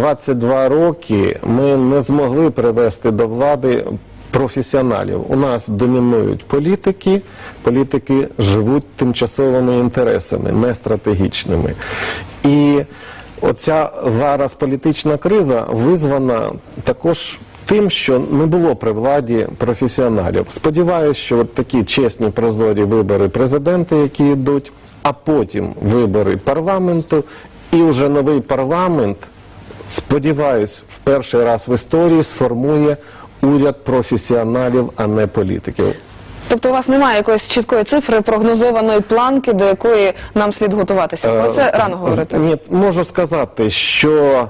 22 роки ми не змогли привести до влади професіоналів. У нас домінують політики, політики живуть тимчасовими інтересами, не стратегічними. І оця зараз політична криза визвана також тим, що не було при владі професіоналів. Сподіваюсь, що от такі чесні прозорі вибори президента, які йдуть, а потім вибори парламенту, і вже новий парламент сподіваюсь, в перший раз в історії сформує уряд професіоналів, а не політиків. Тобто у вас немає якоїсь чіткої цифри, прогнозованої планки, до якої нам слід готуватися. Про це Е, рано говорити. Ні, можу сказати, що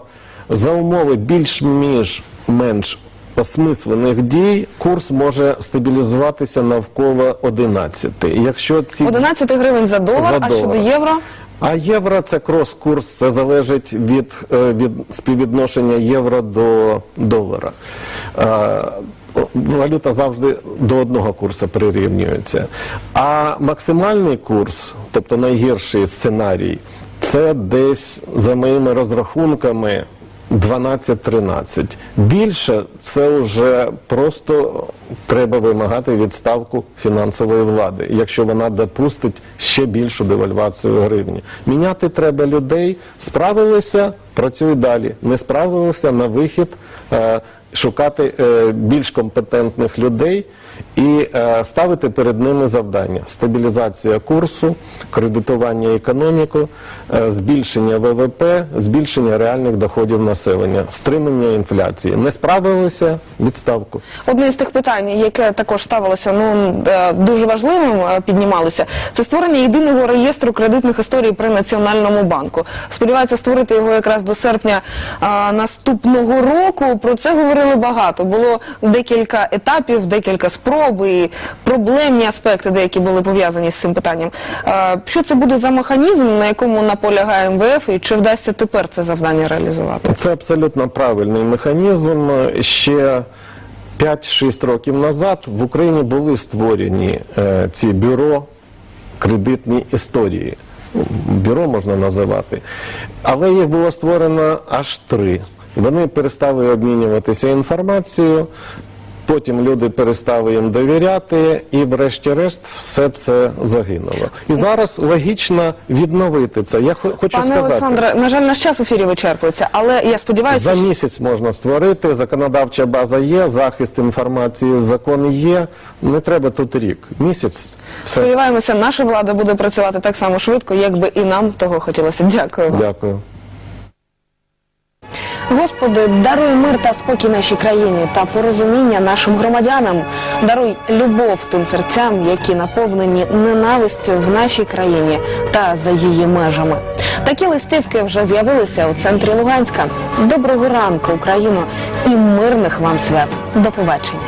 за умови більш-менш менш осмислених дій курс може стабілізуватися навколо 11. Якщо ці 11 гривень за долар, За а щодо євро? А євро це крос-курс, це залежить від, е, від співвідношення євро до долара. Е, Валюта завжди до одного курсу прирівнюється. А максимальний курс, тобто найгірший сценарій, це десь за моїми розрахунками 12-13. Більше це вже просто треба вимагати відставку фінансової влади, якщо вона допустить ще більшу девальвацію гривні. Міняти треба людей, справилися, працюй далі. Не справилися на вихід. е, Шукати е, більш компетентних людей і е, ставити перед ними завдання: стабілізація курсу, кредитування економіки, е, збільшення ВВП, збільшення реальних доходів населення, стримання інфляції. Не справилися відставку. Одне з тих питань, яке також ставилося ну дуже важливим, піднімалося, це створення єдиного реєстру кредитних історій при національному банку. Сподіваються створити його якраз до серпня а, наступного року. Про це говорили багато. Було декілька етапів, декілька спроб і проблемні аспекти, деякі були пов'язані з цим питанням. Що це буде за механізм, на якому наполягає МВФ, і чи вдасться тепер це завдання реалізувати? Це абсолютно правильний механізм. Ще 5-6 років назад в Україні були створені е, ці бюро кредитні історії. Бюро можна називати. Але їх було створено аж три. Вони перестали обмінюватися інформацією. Потім люди перестали їм довіряти, і, врешті-решт, все це загинуло. І зараз логічно відновити це. Я хочу Пане сказати. Олександре, на жаль, наш час в ефірі вичерпується, але я сподіваюся, За місяць можна створити, законодавча база є, захист інформації, закон є. Не треба тут рік. Місяць все. сподіваємося, наша влада буде працювати так само швидко, як би і нам того хотілося. Дякую. Дякую. Господи, даруй мир та спокій нашій країні та порозуміння нашим громадянам. Даруй любов тим серцям, які наповнені ненавистю в нашій країні та за її межами. Такі листівки вже з'явилися у центрі Луганська. Доброго ранку, Україно, і мирних вам свят. До побачення.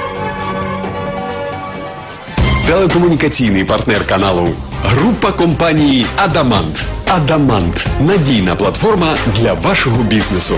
Телекомунікаційний партнер каналу. Група компанії Адамант. Адамант надійна платформа для вашого бізнесу.